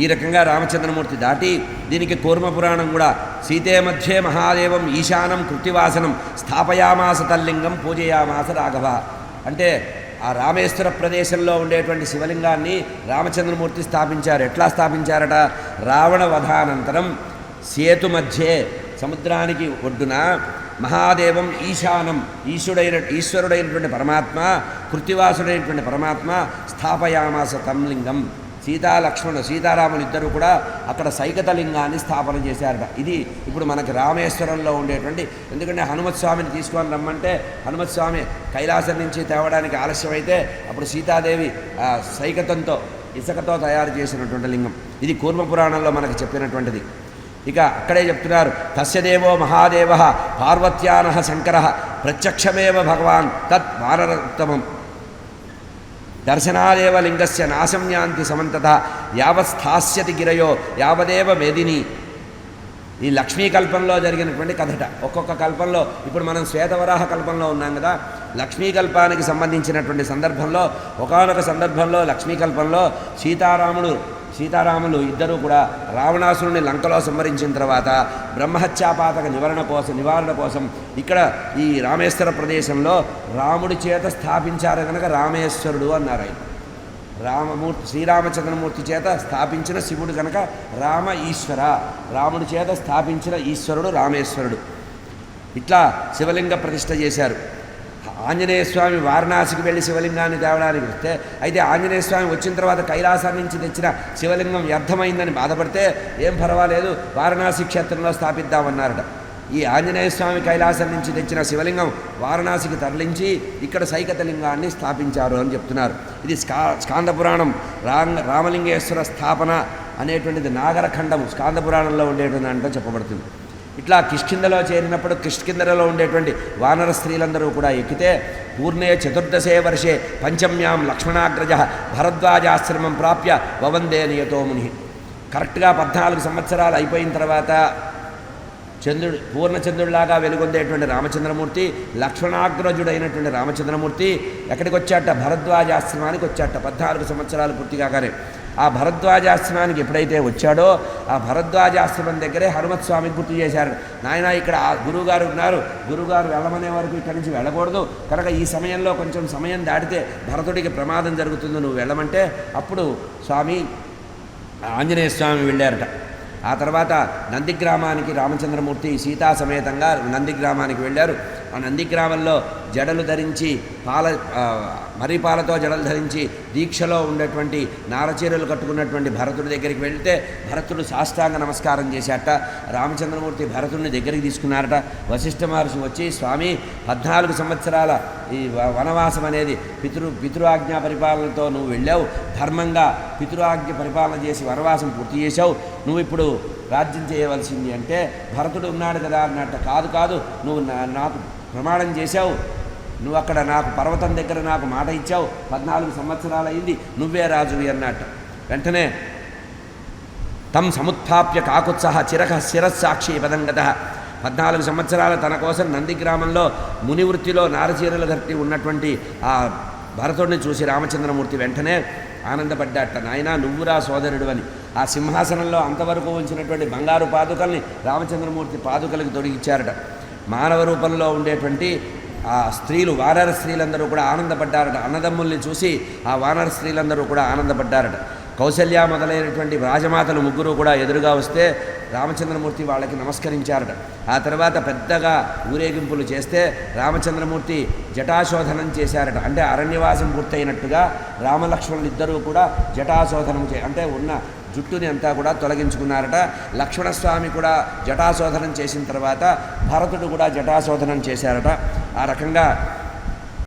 ఈ రకంగా రామచంద్రమూర్తి దాటి దీనికి కూర్మపురాణం కూడా సీతే మధ్యే మహాదేవం ఈశానం కృతివాసనం స్థాపయామాస తల్లింగం పూజయామాస రాఘవ. అంటే ఆ రామేశ్వర ప్రదేశంలో ఉండేటువంటి శివలింగాన్ని రామచంద్రమూర్తి స్థాపించారు. ఎట్లా స్థాపించారట? రావణ వధానంతరం సేతు మధ్యే సముద్రానికి ఒడ్డున మహాదేవం ఈశానం ఈశ్వరుడైన ఈశ్వరుడైనటువంటి పరమాత్మ కృతివాసుడైనటువంటి పరమాత్మ స్థాపయామాస తంలింగం సీతా సీతారాములు ఇద్దరు కూడా అక్కడ సైకత లింగాన్ని స్థాపన చేశారట. ఇది ఇప్పుడు మనకి రామేశ్వరంలో ఉండేటువంటి ఎందుకంటే హనుమత్ స్వామిని తీసుకొని రమ్మంటే హనుమత్ స్వామి కైలాసం నుంచి తేవడానికి ఆలస్యమైతే అప్పుడు సీతాదేవి సైకతంతో ఇసుకతో తయారు చేసినటువంటి లింగం. ఇది కూర్మ పురాణంలో మనకు చెప్పినటువంటిది. ఇక అక్కడే చెప్తున్నారు తస్యదేవో మహాదేవ పార్వత్యాన శంకర ప్రత్యక్షమేవ భగవాన్ తత్ వానరోత్తమం దర్శనాదేవ లింగస్య నాశం యాంతి సమంతత యావత్ స్థాస్యతి గిరయో యావదేవ మేదిని ఈ లక్ష్మీ కల్పంలో జరిగినటువంటి కథట. ఒక్కొక్క కల్పంలో ఇప్పుడు మనం శ్వేతవరాహ కల్పంలో ఉన్నాం కదా లక్ష్మీ కల్పానికి సంబంధించినటువంటి సందర్భంలో ఒకనొక సందర్భంలో లక్ష్మీ కల్పంలో సీతారాముడు సీతారాములు ఇద్దరూ కూడా రావణాసురుని లంకలో సంహరించిన తర్వాత బ్రహ్మహత్యాపాతక నివారణ కోసం నివారణ కోసం ఇక్కడ ఈ రామేశ్వర ప్రదేశంలో రాముడి చేత స్థాపించారు కనుక రామేశ్వరుడు అన్నారు ఆయన. రామమూర్తి శ్రీరామచంద్రమూర్తి చేత స్థాపించిన శివుడు కనుక రామ ఈశ్వర రాముడి చేత స్థాపించిన ఈశ్వరుడు రామేశ్వరుడు. ఇట్లా శివలింగ ప్రతిష్ఠ చేశారు. ఆంజనేయ స్వామి వారణాసికి వెళ్ళి శివలింగాన్ని తేవడానికి వస్తే అయితే ఆంజనేయ స్వామి వచ్చిన తర్వాత కైలాసం నుంచి తెచ్చిన శివలింగం వ్యర్థమైందని బాధపడితే ఏం పర్వాలేదు వారణాసి క్షేత్రంలో స్థాపిద్దామన్నారట. ఈ ఆంజనేయ స్వామి కైలాసం నుంచి తెచ్చిన శివలింగం వారణాసికి తరలించి ఇక్కడ సైకత లింగాన్ని స్థాపించారు అని చెప్తున్నారు. ఇది స్కా స్కాంద పురాణం. రాంగ రామలింగేశ్వర స్థాపన అనేటువంటిది నాగరఖండము. స్కాంద పురాణంలో ఉండేటువంటి దాంట్లో చెప్పబడుతుంది. ఇట్లా కిష్కిందలో చేరినప్పుడు కిష్కిందరలో ఉండేటువంటి వానర స్త్రీలందరూ కూడా ఎక్కితే పూర్ణే చతుర్దశే వర్షే పంచమ్యాం లక్ష్మణాగ్రజ భరద్వాజాశ్రమం ప్రాప్య వవందే నియతో ముని కరెక్ట్గా పద్నాలుగు సంవత్సరాలు అయిపోయిన తర్వాత చంద్రుడు పూర్ణచంద్రుడిలాగా వెలుగొందేటువంటి రామచంద్రమూర్తి లక్ష్మణాగ్రజుడైనటువంటి రామచంద్రమూర్తి ఎక్కడికి వచ్చాట భరద్వాజాశ్రమానికి వచ్చాట పద్నాలుగు సంవత్సరాలు పూర్తిగా కాగానే ఆ భరద్వాజాశ్రమానికి ఎప్పుడైతే వచ్చాడో ఆ భరద్వాజాశ్రమం దగ్గరే హనుమత్స్వామికి గుర్తు చేశారు. నాయన ఇక్కడ ఆ గురువుగారు ఉన్నారు. గురువుగారు వెళ్ళమనే వరకు ఇక్కడి నుంచి వెళ్ళకూడదు. కనుక ఈ సమయంలో కొంచెం సమయం దాటితే భరతుడికి ప్రమాదం జరుగుతుంది. నువ్వు వెళ్ళమంటే అప్పుడు స్వామి ఆంజనేయ స్వామి వెళ్ళారట. ఆ తర్వాత నందిగ్రామానికి రామచంద్రమూర్తి సీతా సమేతంగా నందిగ్రామానికి వెళ్ళారు. ఆ నందిగ్రామంలో జడలు ధరించి పాల మరిపాలతో జడలు ధరించి దీక్షలో ఉండేటువంటి నారచీరలు కట్టుకున్నటువంటి భరతుడి దగ్గరికి వెళ్తే భరతుడు సాష్టాంగ నమస్కారం చేశాట రామచంద్రమూర్తి భరతుడిని దగ్గరికి తీసుకున్నారట. వశిష్ఠ మహర్షి వచ్చి స్వామి పద్నాలుగు సంవత్సరాల ఈ వనవాసం అనేది పితృ పితృఆజ్ఞా పరిపాలనతో నువ్వు వెళ్ళావు. ధర్మంగా పితృఆజ్ఞ పరిపాలన చేసి వనవాసం పూర్తి చేశావు. నువ్వు ఇప్పుడు రాజ్యం చేయవలసింది అంటే భరతుడు ఉన్నాడు కదా అన్నట్టు. కాదు కాదు నువ్వు నా- నాకు ప్రమాణం చేశావు. నువ్వు అక్కడ నాకు పర్వతం దగ్గర నాకు మాట ఇచ్చావు పద్నాలుగు సంవత్సరాలు అయింది నువ్వే రాజువి అన్నట్టు. వెంటనే తం సముత్ప్య కాకుత్సహ చిరక శిరస్సాక్షి పదంగత పద్నాలుగు సంవత్సరాల తన కోసం నందిగ్రామంలో మునివృత్తిలో నారచీరలు కట్టి ఉన్నటువంటి ఆ భరతుడిని చూసి రామచంద్రమూర్తి వెంటనే ఆనందపడ్డాట నాయనా నువ్వురా సోదరుడు అని ఆ సింహాసనంలో అంతవరకు ఉంచినటువంటి బంగారు పాదుకల్ని రామచంద్రమూర్తి పాదుకలకు తొడిగిచ్చారట. మానవ రూపంలో ఉండేటువంటి ఆ స్త్రీలు వానర స్త్రీలందరూ కూడా ఆనందపడ్డారట. అన్నదమ్ముల్ని చూసి ఆ వానర స్త్రీలందరూ కూడా ఆనందపడ్డారట. కౌశల్య మొదలైనటువంటి రాజమాతలు ముగ్గురు కూడా ఎదురుగా వస్తే రామచంద్రమూర్తి వాళ్ళకి నమస్కరించారట. ఆ తర్వాత పెద్దగా ఊరేగింపులు చేస్తే రామచంద్రమూర్తి జటాశోధనం చేశారట. అంటే అరణ్యవాసం పూర్తయినట్టుగా రామలక్ష్మణులు ఇద్దరూ కూడా జటాశోధనం చే అంటే ఉన్న జుట్టుని అంతా కూడా తొలగించుకున్నారట. లక్ష్మణస్వామి కూడా జటాశోధనం చేసిన తర్వాత భరతుడు కూడా జటాశోధనం చేశారట. อารักข้างหน้า